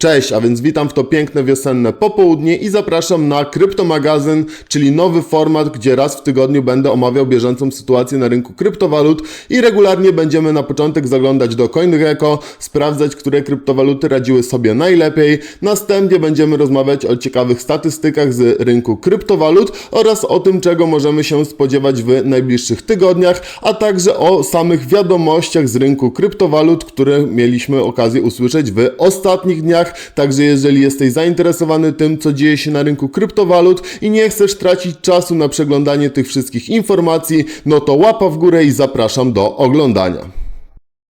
Cześć, a więc witam w to piękne wiosenne popołudnie i zapraszam na Kryptomagazyn, czyli nowy format, gdzie raz w tygodniu będę omawiał bieżącą sytuację na rynku kryptowalut i regularnie będziemy na początek zaglądać do CoinGecko, sprawdzać, które kryptowaluty radziły sobie najlepiej. Następnie będziemy rozmawiać o ciekawych statystykach z rynku kryptowalut oraz o tym, czego możemy się spodziewać w najbliższych tygodniach, a także o samych wiadomościach z rynku kryptowalut, które mieliśmy okazję usłyszeć w ostatnich dniach. Także jeżeli jesteś zainteresowany tym, co dzieje się na rynku kryptowalut i nie chcesz tracić czasu na przeglądanie tych wszystkich informacji, no to łapa w górę i zapraszam do oglądania.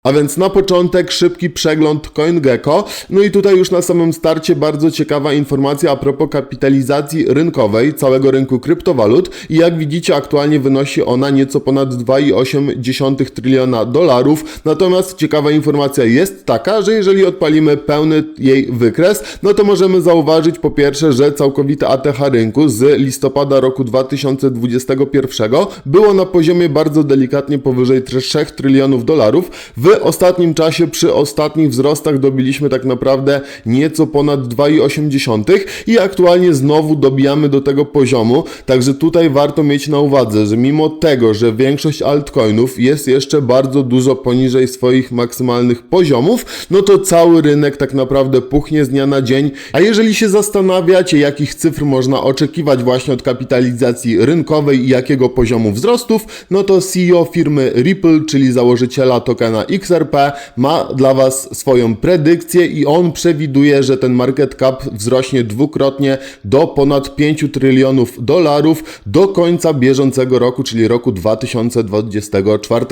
A więc na początek szybki przegląd CoinGecko. No i tutaj już na samym starcie bardzo ciekawa informacja a propos kapitalizacji rynkowej całego rynku kryptowalut. I jak widzicie aktualnie wynosi ona nieco ponad 2,8 tryliona dolarów. Natomiast ciekawa informacja jest taka, że jeżeli odpalimy pełny jej wykres, no to możemy zauważyć po pierwsze, że całkowite ATH rynku z listopada roku 2021 było na poziomie bardzo delikatnie powyżej 3 trylionów dolarów. W ostatnim czasie przy ostatnich wzrostach dobiliśmy tak naprawdę nieco ponad 2,8 i aktualnie znowu dobijamy do tego poziomu, także tutaj warto mieć na uwadze, że mimo tego, że większość altcoinów jest jeszcze bardzo dużo poniżej swoich maksymalnych poziomów, no to cały rynek tak naprawdę puchnie z dnia na dzień, a jeżeli się zastanawiacie, jakich cyfr można oczekiwać właśnie od kapitalizacji rynkowej i jakiego poziomu wzrostów, no to CEO firmy Ripple, czyli założyciela tokena XRP, ma dla Was swoją predykcję i on przewiduje, że ten market cap wzrośnie dwukrotnie do ponad 5 trylionów dolarów do końca bieżącego roku, czyli roku 2024.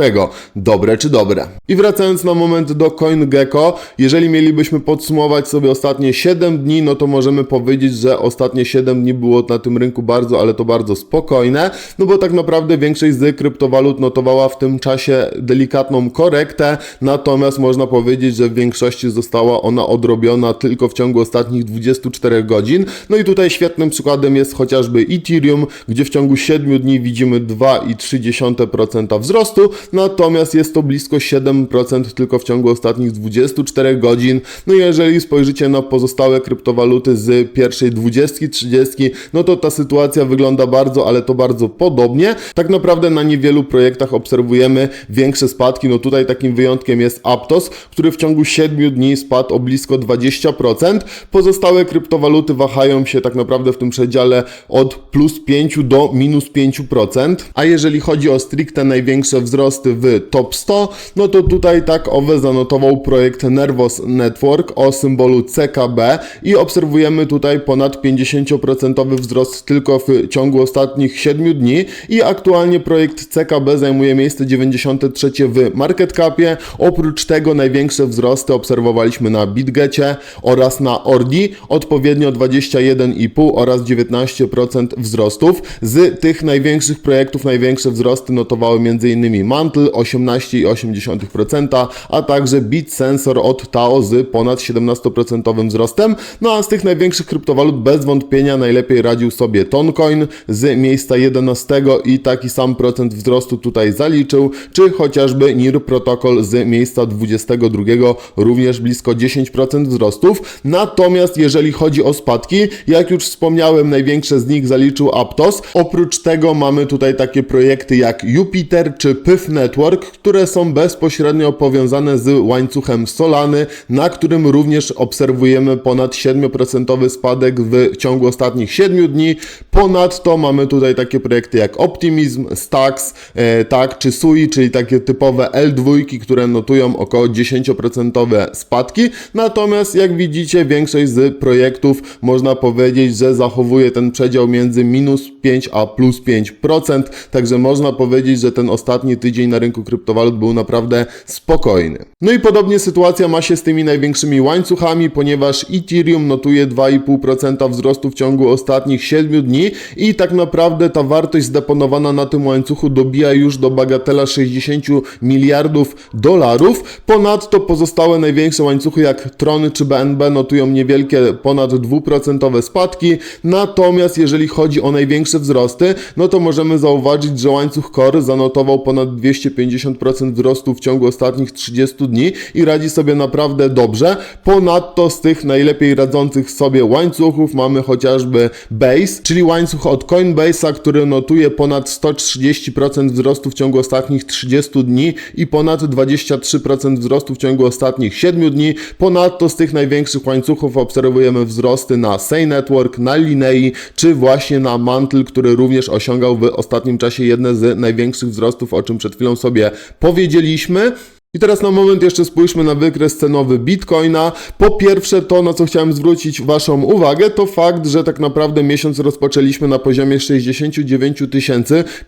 Dobre czy dobre? I wracając na moment do CoinGecko, jeżeli mielibyśmy podsumować sobie ostatnie 7 dni, no to możemy powiedzieć, że ostatnie 7 dni było na tym rynku bardzo, ale to bardzo spokojne, no bo tak naprawdę większość z kryptowalut notowała w tym czasie delikatną korektę, natomiast można powiedzieć, że w większości została ona odrobiona tylko w ciągu ostatnich 24 godzin. No i tutaj świetnym przykładem jest chociażby Ethereum, gdzie w ciągu 7 dni widzimy 2,3% wzrostu, natomiast jest to blisko 7% tylko w ciągu ostatnich 24 godzin. No i jeżeli spojrzycie na pozostałe kryptowaluty z pierwszej 20, 30, no to ta sytuacja wygląda bardzo, ale to bardzo podobnie. Tak naprawdę na niewielu projektach obserwujemy większe spadki. No tutaj takim wyjątkiem jest Aptos, który w ciągu 7 dni spadł o blisko 20%. Pozostałe kryptowaluty wahają się tak naprawdę w tym przedziale od plus 5 do minus 5%. A jeżeli chodzi o stricte największe wzrosty w top 100, no to tutaj tak owe zanotował projekt Nervos Network o symbolu CKB i obserwujemy tutaj ponad 50% wzrost tylko w ciągu ostatnich 7 dni i aktualnie projekt CKB zajmuje miejsce 93 w market capie. Oprócz tego największe wzrosty obserwowaliśmy na BitGecie oraz na Ordi, odpowiednio 21,5 oraz 19% wzrostów. Z tych największych projektów największe wzrosty notowały m.in. Mantle 18,8%, a także BitSensor od Tao z ponad 17% wzrostem. No a z tych największych kryptowalut bez wątpienia najlepiej radził sobie Toncoin z miejsca 11 i taki sam procent wzrostu tutaj zaliczył, czy chociażby NIR Protocol z miejsca 22 również blisko 10% wzrostów. Natomiast jeżeli chodzi o spadki, jak już wspomniałem, największe z nich zaliczył Aptos. Oprócz tego mamy tutaj takie projekty jak Jupiter czy Pyth Network, które są bezpośrednio powiązane z łańcuchem Solany, na którym również obserwujemy ponad 7% spadek w ciągu ostatnich 7 dni. Ponadto mamy tutaj takie projekty jak Optimism, Stacks, e, tak, czy Sui, czyli takie typowe L2, które notują około 10% spadki. Natomiast jak widzicie, większość z projektów można powiedzieć, że zachowuje ten przedział między minus 5 a plus 5%. Także można powiedzieć, że ten ostatni tydzień na rynku kryptowalut był naprawdę spokojny. No i podobnie sytuacja ma się z tymi największymi łańcuchami, ponieważ Ethereum notuje 2,5% wzrostu w ciągu ostatnich 7 dni i tak naprawdę ta wartość zdeponowana na tym łańcuchu dobija już do bagatela 60 miliardów dolarów. Ponadto pozostałe największe łańcuchy jak Tron czy BNB notują niewielkie ponad 2% spadki. Natomiast jeżeli chodzi o największe wzrosty, no to możemy zauważyć, że łańcuch Core zanotował ponad 250% wzrostu w ciągu ostatnich 30 dni i radzi sobie naprawdę dobrze. Ponadto z tych najlepiej radzących sobie łańcuchów mamy chociażby Base, czyli łańcuch od Coinbase'a, który notuje ponad 130% wzrostu w ciągu ostatnich 30 dni i ponad 23% wzrostu w ciągu ostatnich 7 dni. Ponadto z tych największych łańcuchów obserwujemy wzrosty na Say Network, na Linei, czy właśnie na Mantle, który również osiągał w ostatnim czasie jedne z największych wzrostów, o czym przed chwilą sobie powiedzieliśmy. I teraz na moment jeszcze spójrzmy na wykres cenowy Bitcoina. Po pierwsze to, na co chciałem zwrócić Waszą uwagę, to fakt, że tak naprawdę miesiąc rozpoczęliśmy na poziomie 69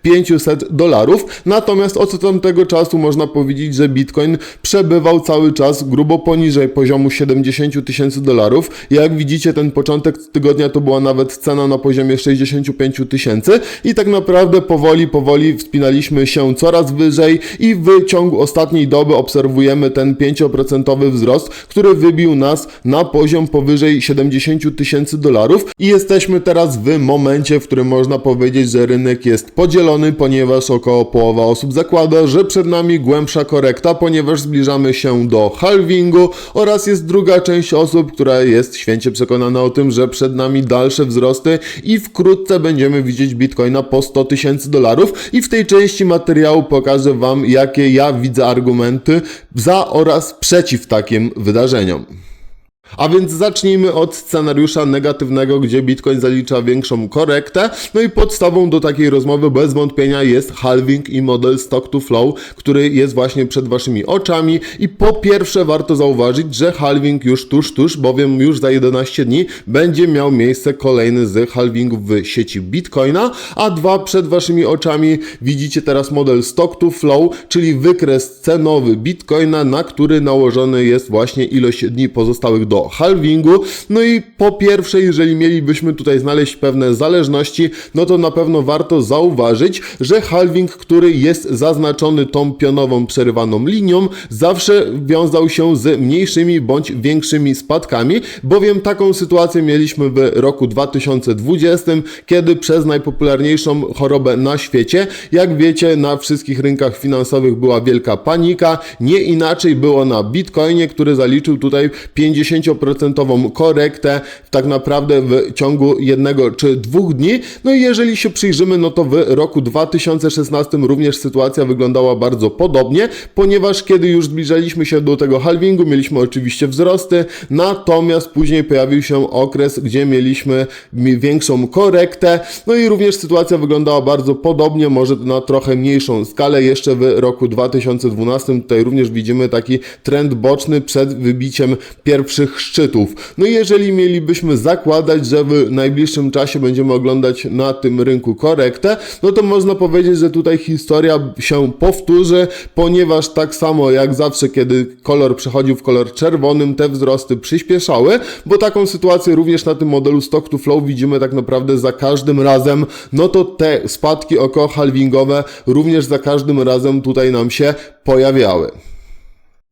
500 dolarów. Natomiast od tamtego czasu można powiedzieć, że Bitcoin przebywał cały czas grubo poniżej poziomu 70 tysięcy dolarów. Jak widzicie, ten początek tygodnia to była nawet cena na poziomie 65 tysięcy i tak naprawdę powoli, powoli wspinaliśmy się coraz wyżej i w ciągu ostatniej doby obserwujemy ten 5% wzrost, który wybił nas na poziom powyżej 70 tysięcy dolarów i jesteśmy teraz w momencie, w którym można powiedzieć, że rynek jest podzielony, ponieważ około połowa osób zakłada, że przed nami głębsza korekta, ponieważ zbliżamy się do halvingu oraz jest druga część osób, która jest święcie przekonana o tym, że przed nami dalsze wzrosty i wkrótce będziemy widzieć Bitcoina po 100 tysięcy dolarów i w tej części materiału pokażę Wam, jakie ja widzę argumenty za oraz przeciw takim wydarzeniom. A więc zacznijmy od scenariusza negatywnego, gdzie Bitcoin zalicza większą korektę. No i podstawą do takiej rozmowy bez wątpienia jest halving i model stock to flow, który jest właśnie przed waszymi oczami. I po pierwsze warto zauważyć, że halving już tuż, tuż, bowiem już za 11 dni będzie miał miejsce kolejny z halvingów w sieci Bitcoina, a dwa przed waszymi oczami widzicie teraz model stock to flow, czyli wykres cenowy Bitcoina, na który nałożony jest właśnie ilość dni pozostałych do halvingu. No i po pierwsze, jeżeli mielibyśmy tutaj znaleźć pewne zależności, no to na pewno warto zauważyć, że halving, który jest zaznaczony tą pionową przerywaną linią, zawsze wiązał się z mniejszymi bądź większymi spadkami, bowiem taką sytuację mieliśmy w roku 2020, kiedy przez najpopularniejszą chorobę na świecie, jak wiecie, na wszystkich rynkach finansowych była wielka panika, nie inaczej było na Bitcoinie, który zaliczył tutaj 50% korektę tak naprawdę w ciągu jednego czy dwóch dni. No i jeżeli się przyjrzymy, no to w roku 2016 również sytuacja wyglądała bardzo podobnie, ponieważ kiedy już zbliżaliśmy się do tego halvingu, mieliśmy oczywiście wzrosty, natomiast później pojawił się okres, gdzie mieliśmy mi- większą korektę, no i również sytuacja wyglądała bardzo podobnie, może na trochę mniejszą skalę, jeszcze w roku 2012 tutaj również widzimy taki trend boczny przed wybiciem pierwszych szczytów. No i jeżeli mielibyśmy zakładać, że w najbliższym czasie będziemy oglądać na tym rynku korektę, no to można powiedzieć, że tutaj historia się powtórzy, ponieważ tak samo jak zawsze, kiedy kolor przechodził w kolor czerwonym, te wzrosty przyspieszały, bo taką sytuację również na tym modelu stock to flow widzimy tak naprawdę za każdym razem, no to te spadki około halvingowe również za każdym razem tutaj nam się pojawiały.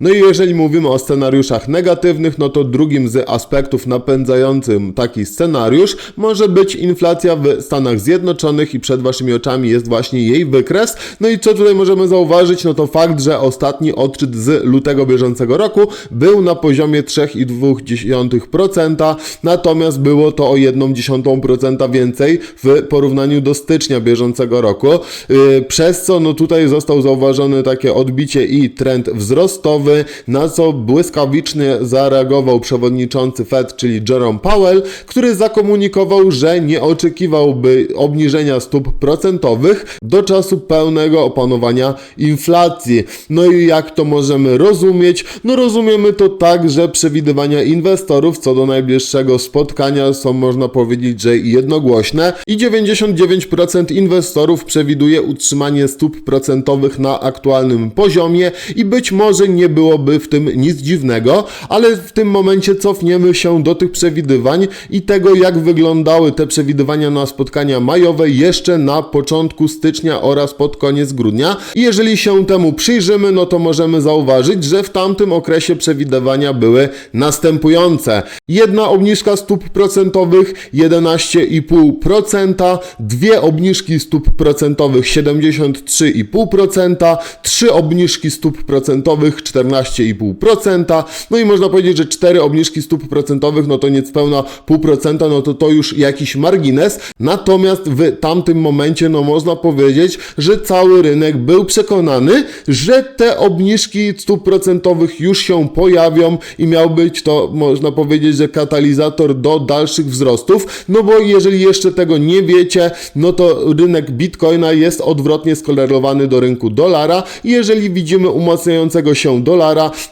No i jeżeli mówimy o scenariuszach negatywnych, no to drugim z aspektów napędzającym taki scenariusz może być inflacja w Stanach Zjednoczonych i przed waszymi oczami jest właśnie jej wykres. No i co tutaj możemy zauważyć, no to fakt, że ostatni odczyt z lutego bieżącego roku był na poziomie 3,2%, natomiast było to o 1,1% więcej w porównaniu do stycznia bieżącego roku, yy, przez co no tutaj został zauważony takie odbicie i trend wzrostowy, na co błyskawicznie zareagował przewodniczący Fed, czyli Jerome Powell, który zakomunikował, że nie oczekiwałby obniżenia stóp procentowych do czasu pełnego opanowania inflacji. No i jak to możemy rozumieć? No rozumiemy to tak, że przewidywania inwestorów co do najbliższego spotkania są można powiedzieć, że jednogłośne i 99% inwestorów przewiduje utrzymanie stóp procentowych na aktualnym poziomie i być może nie byłoby w tym nic dziwnego, ale w tym momencie cofniemy się do tych przewidywań i tego, jak wyglądały te przewidywania na spotkania majowe jeszcze na początku stycznia oraz pod koniec grudnia. I jeżeli się temu przyjrzymy, no to możemy zauważyć, że w tamtym okresie przewidywania były następujące. Jedna obniżka stóp procentowych 11,5%, dwie obniżki stóp procentowych 73,5%, trzy obniżki stóp procentowych 14,5%, no i można powiedzieć, że cztery obniżki stóp procentowych, no to niespełna 0,5%, no to to już jakiś margines. Natomiast w tamtym momencie, no można powiedzieć, że cały rynek był przekonany, że te obniżki stóp procentowych już się pojawią i miał być to, można powiedzieć, że katalizator do dalszych wzrostów, no bo jeżeli jeszcze tego nie wiecie, no to rynek Bitcoina jest odwrotnie skorelowany do rynku dolara. Jeżeli widzimy umacniającego się dolara,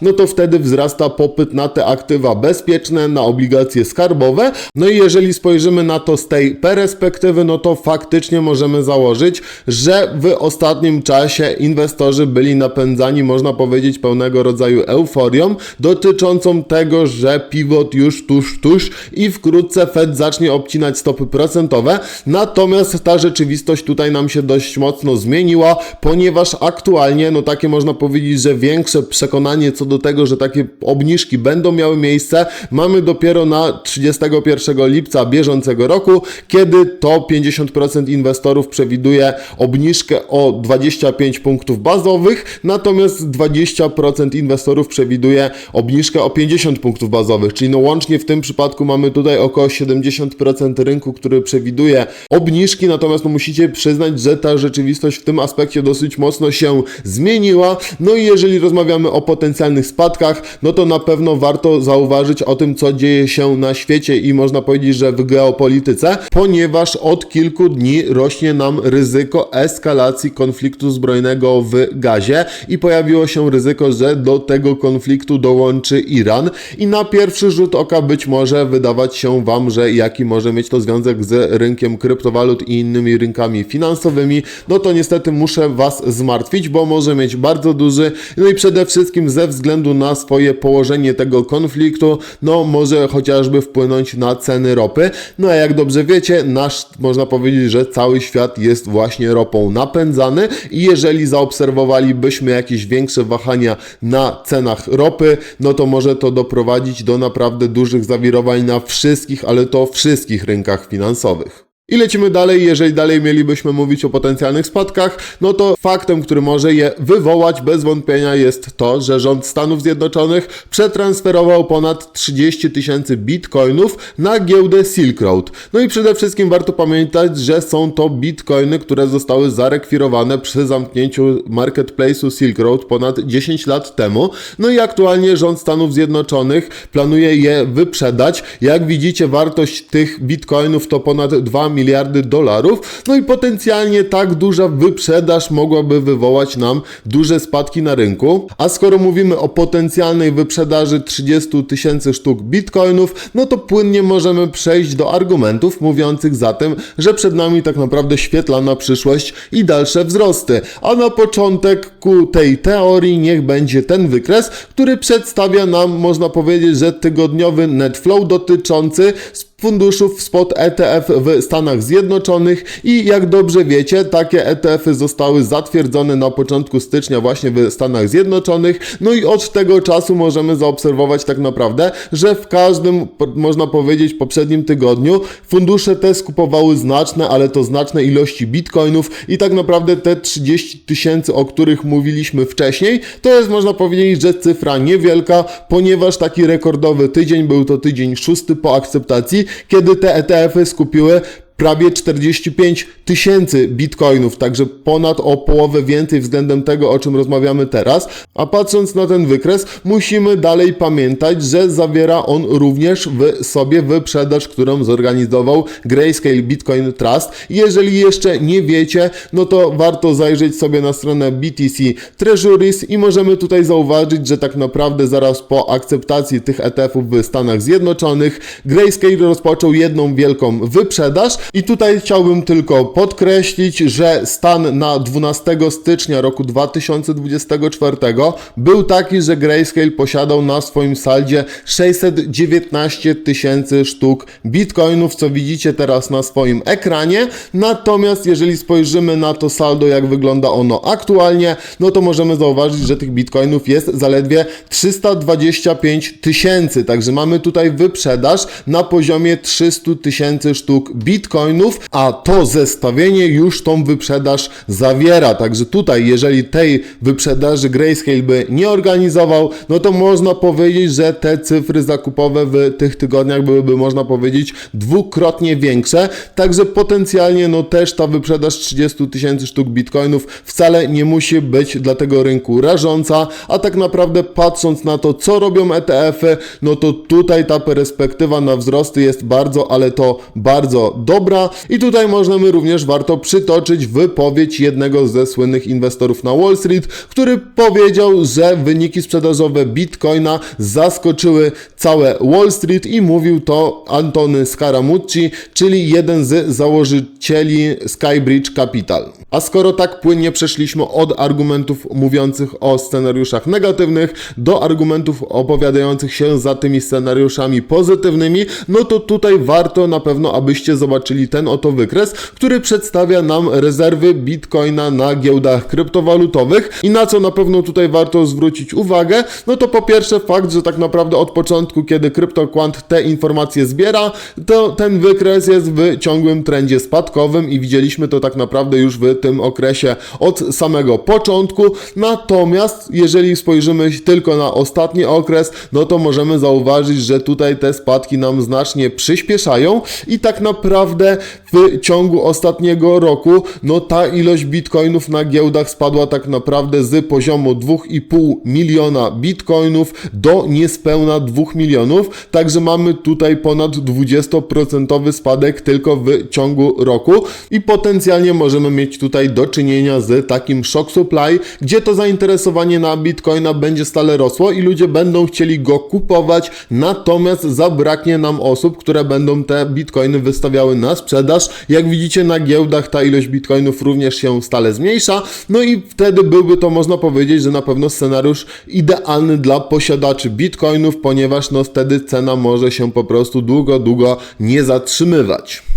no to wtedy wzrasta popyt na te aktywa bezpieczne, na obligacje skarbowe. No i jeżeli spojrzymy na to z tej perspektywy, no to faktycznie możemy założyć, że w ostatnim czasie inwestorzy byli napędzani, można powiedzieć, pełnego rodzaju euforią dotyczącą tego, że pivot już tuż, tuż i wkrótce Fed zacznie obcinać stopy procentowe. Natomiast ta rzeczywistość tutaj nam się dość mocno zmieniła, ponieważ aktualnie, no takie można powiedzieć, że większe przekonanie co do tego, że takie obniżki będą miały miejsce, mamy dopiero na 31 lipca bieżącego roku, kiedy to 50% inwestorów przewiduje obniżkę o 25 punktów bazowych, natomiast 20% inwestorów przewiduje obniżkę o 50 punktów bazowych, czyli no łącznie w tym przypadku mamy tutaj około 70% rynku, który przewiduje obniżki, natomiast no musicie przyznać, że ta rzeczywistość w tym aspekcie dosyć mocno się zmieniła. No i jeżeli rozmawiamy o potencjalnych spadkach, no to na pewno warto zauważyć o tym, co dzieje się na świecie i można powiedzieć, że w geopolityce, ponieważ od kilku dni rośnie nam ryzyko eskalacji konfliktu zbrojnego w Gazie i pojawiło się ryzyko, że do tego konfliktu dołączy Iran. I na pierwszy rzut oka być może wydawać się Wam, że jaki może mieć to związek z rynkiem kryptowalut i innymi rynkami finansowymi, no to niestety muszę Was zmartwić, bo może mieć bardzo duży, no i przede wszystkim ze względu na swoje położenie tego konfliktu, no może chociażby wpłynąć na ceny ropy. No a jak dobrze wiecie, nasz, można powiedzieć, że cały świat jest właśnie ropą napędzany i jeżeli zaobserwowalibyśmy jakieś większe wahania na cenach ropy, no to może to doprowadzić do naprawdę dużych zawirowań na wszystkich, ale to wszystkich rynkach finansowych. I lecimy dalej, jeżeli dalej mielibyśmy mówić o potencjalnych spadkach, no to faktem, który może je wywołać bez wątpienia jest to, że rząd Stanów Zjednoczonych przetransferował ponad 30 tysięcy bitcoinów na giełdę Silk Road. No i przede wszystkim warto pamiętać, że są to bitcoiny, które zostały zarekwirowane przy zamknięciu marketplace'u Silk Road ponad 10 lat temu. No i aktualnie rząd Stanów Zjednoczonych planuje je wyprzedać. Jak widzicie, wartość tych bitcoinów to ponad 2 miliardy dolarów. No i potencjalnie tak duża wyprzedaż mogłaby wywołać nam duże spadki na rynku. A skoro mówimy o potencjalnej wyprzedaży 30 tysięcy sztuk bitcoinów, no to płynnie możemy przejść do argumentów mówiących za tym, że przed nami tak naprawdę świetlana przyszłość i dalsze wzrosty. A na początek ku tej teorii niech będzie ten wykres, który przedstawia nam, można powiedzieć, że tygodniowy net flow dotyczący funduszów spot ETF w Stanach Zjednoczonych i jak dobrze wiecie, takie ETF-y zostały zatwierdzone na początku stycznia właśnie w Stanach Zjednoczonych. No i od tego czasu możemy zaobserwować tak naprawdę, że w każdym, można powiedzieć, poprzednim tygodniu fundusze te skupowały znaczne, ale to znaczne ilości bitcoinów i tak naprawdę te 30 tysięcy, o których mówiliśmy wcześniej, to jest można powiedzieć, że cyfra niewielka, ponieważ taki rekordowy tydzień był to tydzień szósty po akceptacji, kiedy te ETF-y skupiły prawie 45 tysięcy bitcoinów, także ponad o połowę więcej względem tego, o czym rozmawiamy teraz. A patrząc na ten wykres, musimy dalej pamiętać, że zawiera on również w sobie wyprzedaż, którą zorganizował Grayscale Bitcoin Trust. Jeżeli jeszcze nie wiecie, no to warto zajrzeć sobie na stronę BTC Treasuries i możemy tutaj zauważyć, że tak naprawdę zaraz po akceptacji tych ETF-ów w Stanach Zjednoczonych Grayscale rozpoczął jedną wielką wyprzedaż, I tutaj chciałbym tylko podkreślić, że stan na 12 stycznia roku 2024 był taki, że Grayscale posiadał na swoim saldzie 619 tysięcy sztuk bitcoinów, co widzicie teraz na swoim ekranie. Natomiast jeżeli spojrzymy na to saldo, jak wygląda ono aktualnie, no to możemy zauważyć, że tych bitcoinów jest zaledwie 325 tysięcy. Także mamy tutaj wyprzedaż na poziomie 300 tysięcy sztuk bitcoinów, a to zestawienie już tą wyprzedaż zawiera. Także tutaj, jeżeli tej wyprzedaży Grayscale by nie organizował, no to można powiedzieć, że te cyfry zakupowe w tych tygodniach byłyby, można powiedzieć, dwukrotnie większe. Także potencjalnie, no też ta wyprzedaż 30 tysięcy sztuk bitcoinów wcale nie musi być dla tego rynku rażąca, a tak naprawdę patrząc na to, co robią ETF-y, no to tutaj ta perspektywa na wzrosty jest bardzo, ale to bardzo dobra. I tutaj możemy również warto przytoczyć wypowiedź jednego ze słynnych inwestorów na Wall Street, który powiedział, że wyniki sprzedażowe Bitcoina zaskoczyły całe Wall Street i mówił to Antony Scaramucci, czyli jeden z założycieli Skybridge Capital. A skoro tak płynnie przeszliśmy od argumentów mówiących o scenariuszach negatywnych do argumentów opowiadających się za tymi scenariuszami pozytywnymi, no to tutaj warto na pewno, abyście zobaczyli ten oto wykres, który przedstawia nam rezerwy Bitcoina na giełdach kryptowalutowych. I na co na pewno tutaj warto zwrócić uwagę, no to po pierwsze fakt, że tak naprawdę od początku, kiedy CryptoQuant te informacje zbiera, to ten wykres jest w ciągłym trendzie spadkowym i widzieliśmy to tak naprawdę już w tym okresie od samego początku. Natomiast jeżeli spojrzymy tylko na ostatni okres, no to możemy zauważyć, że tutaj te spadki nam znacznie przyspieszają i tak naprawdę w ciągu ostatniego roku, no ta ilość bitcoinów na giełdach spadła tak naprawdę z poziomu 2,5 miliona bitcoinów do niespełna 2 milionów, także mamy tutaj ponad 20% spadek tylko w ciągu roku i potencjalnie możemy mieć tutaj do czynienia z takim shock supply, gdzie to zainteresowanie na bitcoina będzie stale rosło i ludzie będą chcieli go kupować, natomiast zabraknie nam osób, które będą te bitcoiny wystawiały na sprzedaż. Jak widzicie na giełdach ta ilość bitcoinów również się stale zmniejsza, no i wtedy byłby to można powiedzieć, że na pewno scenariusz idealny dla posiadaczy bitcoinów, ponieważ no wtedy cena może się po prostu długo, długo nie zatrzymywać.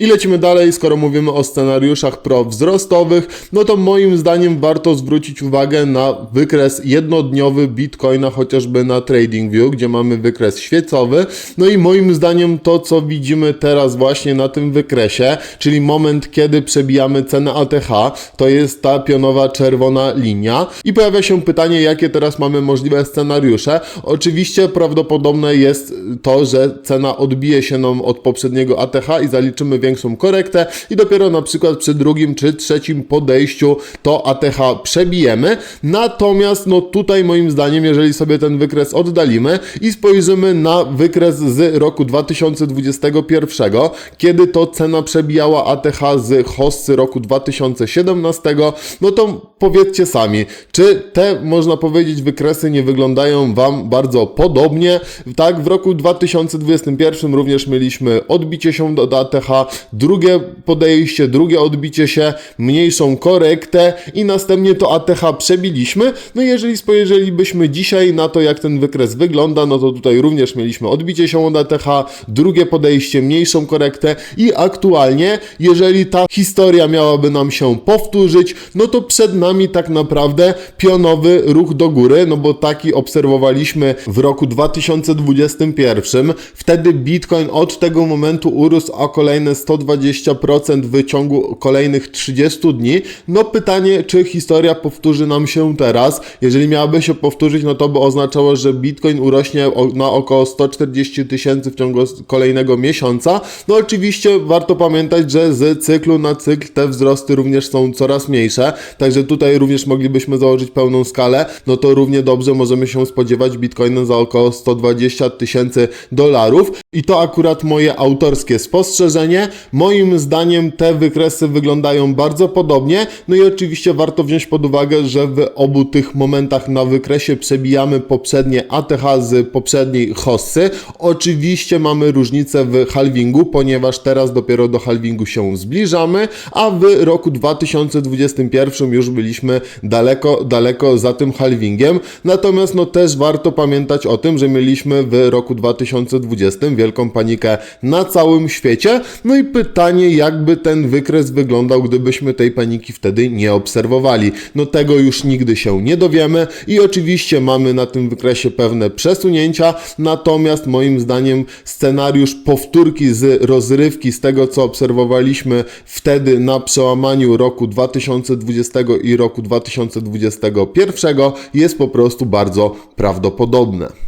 I lecimy dalej, skoro mówimy o scenariuszach prowzrostowych, no to moim zdaniem warto zwrócić uwagę na wykres jednodniowy Bitcoina, chociażby na TradingView, gdzie mamy wykres świecowy. No i moim zdaniem to, co widzimy teraz właśnie na tym wykresie, czyli moment, kiedy przebijamy cenę ATH, to jest ta pionowa czerwona linia. I pojawia się pytanie, jakie teraz mamy możliwe scenariusze. Oczywiście prawdopodobne jest to, że cena odbije się nam od poprzedniego ATH i zaliczymy większą korektę i dopiero na przykład przy drugim czy trzecim podejściu to ATH przebijemy. Natomiast no tutaj moim zdaniem, jeżeli sobie ten wykres oddalimy i spojrzymy na wykres z roku 2021, kiedy to cena przebijała ATH z hossy roku 2017, no to powiedzcie sami, czy te, można powiedzieć, wykresy nie wyglądają Wam bardzo podobnie? Tak, w roku 2021 również mieliśmy odbicie się do ATH, drugie podejście, drugie odbicie się, mniejszą korektę i następnie to ATH przebiliśmy. No i jeżeli spojrzelibyśmy dzisiaj na to, jak ten wykres wygląda, no to tutaj również mieliśmy odbicie się od ATH, drugie podejście, mniejszą korektę i aktualnie, jeżeli ta historia miałaby nam się powtórzyć, no to przed nami tak naprawdę pionowy ruch do góry, no bo taki obserwowaliśmy w roku 2021. Wtedy Bitcoin od tego momentu urósł o kolejne 120% w ciągu kolejnych 30 dni. No pytanie, czy historia powtórzy nam się teraz? Jeżeli miałaby się powtórzyć, no to by oznaczało, że Bitcoin urośnie na około 140 tysięcy w ciągu kolejnego miesiąca. No oczywiście warto pamiętać, że z cyklu na cykl te wzrosty również są coraz mniejsze, także tutaj również moglibyśmy założyć pełną skalę, no to równie dobrze możemy się spodziewać Bitcoina za około 120 tysięcy dolarów i to akurat moje autorskie spostrzeżenie, Moim zdaniem te wykresy wyglądają bardzo podobnie. No i oczywiście warto wziąć pod uwagę, że w obu tych momentach na wykresie przebijamy poprzednie ATH z poprzedniej hossy. Oczywiście mamy różnicę w halvingu, ponieważ teraz dopiero do halvingu się zbliżamy, a w roku 2021 już byliśmy daleko, daleko za tym halvingiem. Natomiast no też warto pamiętać o tym, że mieliśmy w roku 2020 wielką panikę na całym świecie. No i pytanie, jakby ten wykres wyglądał, gdybyśmy tej paniki wtedy nie obserwowali. No tego już nigdy się nie dowiemy i oczywiście mamy na tym wykresie pewne przesunięcia, natomiast moim zdaniem scenariusz powtórki z rozrywki, z tego co obserwowaliśmy wtedy na przełamaniu roku 2020 i roku 2021 jest po prostu bardzo prawdopodobne.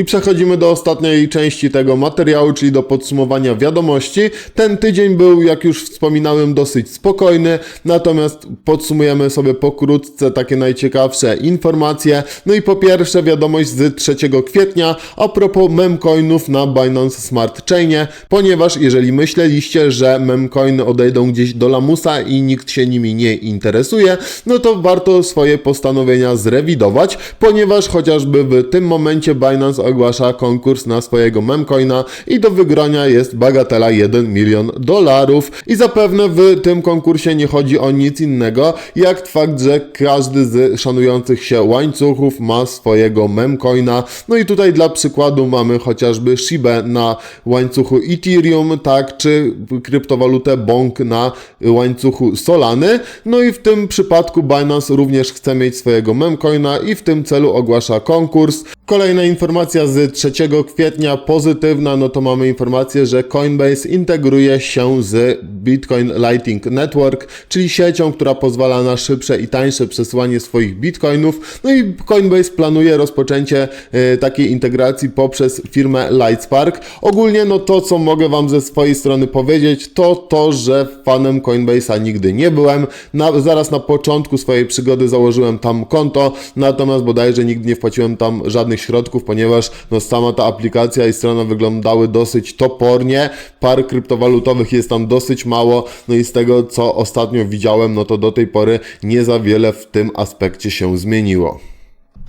I przechodzimy do ostatniej części tego materiału, czyli do podsumowania wiadomości. Ten tydzień był, jak już wspominałem, dosyć spokojny, natomiast podsumujemy sobie pokrótce takie najciekawsze informacje. No i po pierwsze wiadomość z 3 kwietnia a propos memcoinów na Binance Smart Chainie, ponieważ jeżeli myśleliście, że memcoiny odejdą gdzieś do lamusa i nikt się nimi nie interesuje, no to warto swoje postanowienia zrewidować, ponieważ chociażby w tym momencie Binance ogłasza konkurs na swojego memcoina i do wygrania jest bagatela 1 milion dolarów i zapewne w tym konkursie nie chodzi o nic innego jak fakt, że każdy z szanujących się łańcuchów ma swojego memcoina. No i tutaj dla przykładu mamy chociażby Shiba na łańcuchu Ethereum, tak, czy kryptowalutę Bonk na łańcuchu Solany. No i w tym przypadku Binance również chce mieć swojego memcoina i w tym celu ogłasza konkurs. Kolejna informacja z 3 kwietnia pozytywna, no to mamy informację, że Coinbase integruje się z Bitcoin Lightning Network, czyli siecią, która pozwala na szybsze i tańsze przesyłanie swoich bitcoinów. No i Coinbase planuje rozpoczęcie e, takiej integracji poprzez firmę Lightspark. Ogólnie no to, co mogę Wam ze swojej strony powiedzieć, to to, że fanem Coinbase'a nigdy nie byłem. Na, zaraz na początku swojej przygody założyłem tam konto, natomiast bodajże nigdy nie wpłaciłem tam żadnych środków, ponieważ no sama ta aplikacja i strona wyglądały dosyć topornie. Par kryptowalutowych jest tam dosyć mało, no i z tego co ostatnio widziałem, no to do tej pory nie za wiele w tym aspekcie się zmieniło.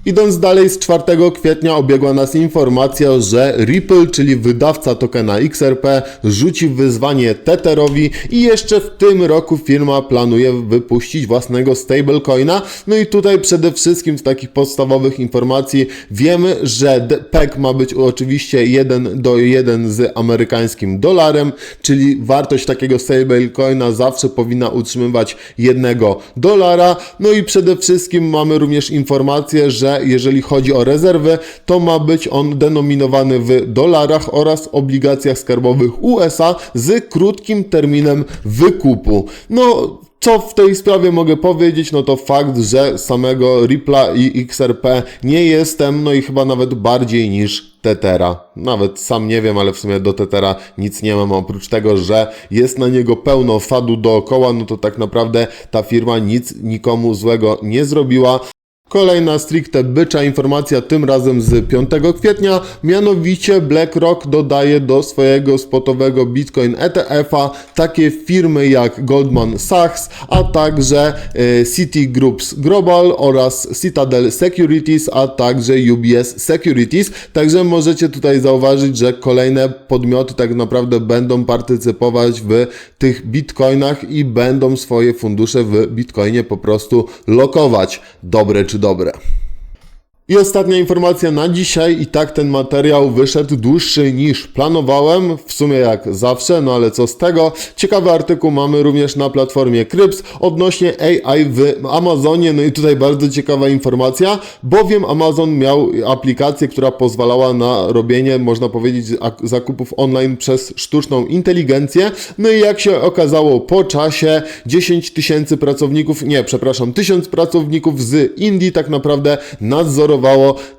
Idąc dalej, z 4 kwietnia obiegła nas informacja, że Ripple, czyli wydawca tokena XRP, rzuci wyzwanie Tetherowi i jeszcze w tym roku firma planuje wypuścić własnego stablecoina. No i tutaj przede wszystkim z takich podstawowych informacji wiemy, że PEG ma być oczywiście 1 do 1 z amerykańskim dolarem, czyli wartość takiego stablecoina zawsze powinna utrzymywać 1 dolara. No i przede wszystkim mamy również informację, że jeżeli chodzi o rezerwy, to ma być on denominowany w dolarach oraz obligacjach skarbowych USA z krótkim terminem wykupu. No, co w tej sprawie mogę powiedzieć? No to fakt, że samego Ripple'a i XRP nie jestem, no i chyba nawet bardziej niż Tetera. Nawet sam nie wiem, ale w sumie do Tetera nic nie mam, oprócz tego, że jest na niego pełno fadu dookoła, no to tak naprawdę ta firma nic nikomu złego nie zrobiła. Kolejna stricte bycza informacja, tym razem z 5 kwietnia, mianowicie BlackRock dodaje do swojego spotowego Bitcoin ETF-a takie firmy jak Goldman Sachs, a także e, Citigroup Global oraz Citadel Securities, a także UBS Securities. Także możecie tutaj zauważyć, że kolejne podmioty tak naprawdę będą partycypować w tych bitcoinach i będą swoje fundusze w bitcoinie po prostu lokować. Dobre czy dobre. I ostatnia informacja na dzisiaj. I tak ten materiał wyszedł dłuższy niż planowałem. W sumie jak zawsze, no ale co z tego. Ciekawy artykuł mamy również na platformie Kryps odnośnie AI w Amazonie. No i tutaj bardzo ciekawa informacja, bowiem Amazon miał aplikację, która pozwalała na robienie, można powiedzieć, ak- zakupów online przez sztuczną inteligencję. No i jak się okazało po czasie, 10 tysięcy pracowników, nie, przepraszam, 1000 pracowników z Indii tak naprawdę nadzorowało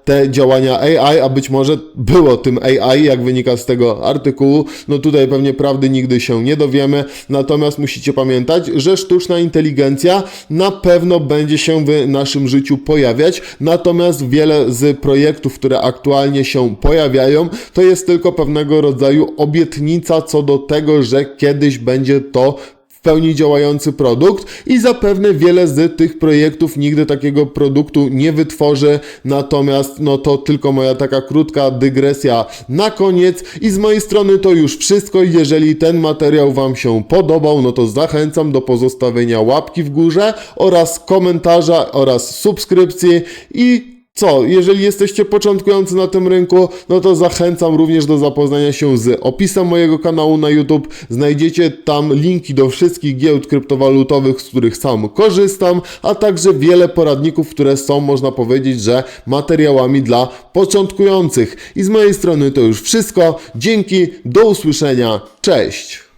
te działania AI, a być może było tym AI, jak wynika z tego artykułu. No tutaj pewnie prawdy nigdy się nie dowiemy, natomiast musicie pamiętać, że sztuczna inteligencja na pewno będzie się w naszym życiu pojawiać, natomiast wiele z projektów, które aktualnie się pojawiają, to jest tylko pewnego rodzaju obietnica co do tego, że kiedyś będzie to pełni działający produkt i zapewne wiele z tych projektów nigdy takiego produktu nie wytworzy, natomiast no to tylko moja taka krótka dygresja na koniec. I z mojej strony to już wszystko. Jeżeli ten materiał Wam się podobał, no to zachęcam do pozostawienia łapki w górze oraz komentarza oraz subskrypcji. I co, jeżeli jesteście początkujący na tym rynku, no to zachęcam również do zapoznania się z opisem mojego kanału na YouTube. Znajdziecie tam linki do wszystkich giełd kryptowalutowych, z których sam korzystam, a także wiele poradników, które są, można powiedzieć, że materiałami dla początkujących. I z mojej strony to już wszystko. Dzięki, do usłyszenia, cześć!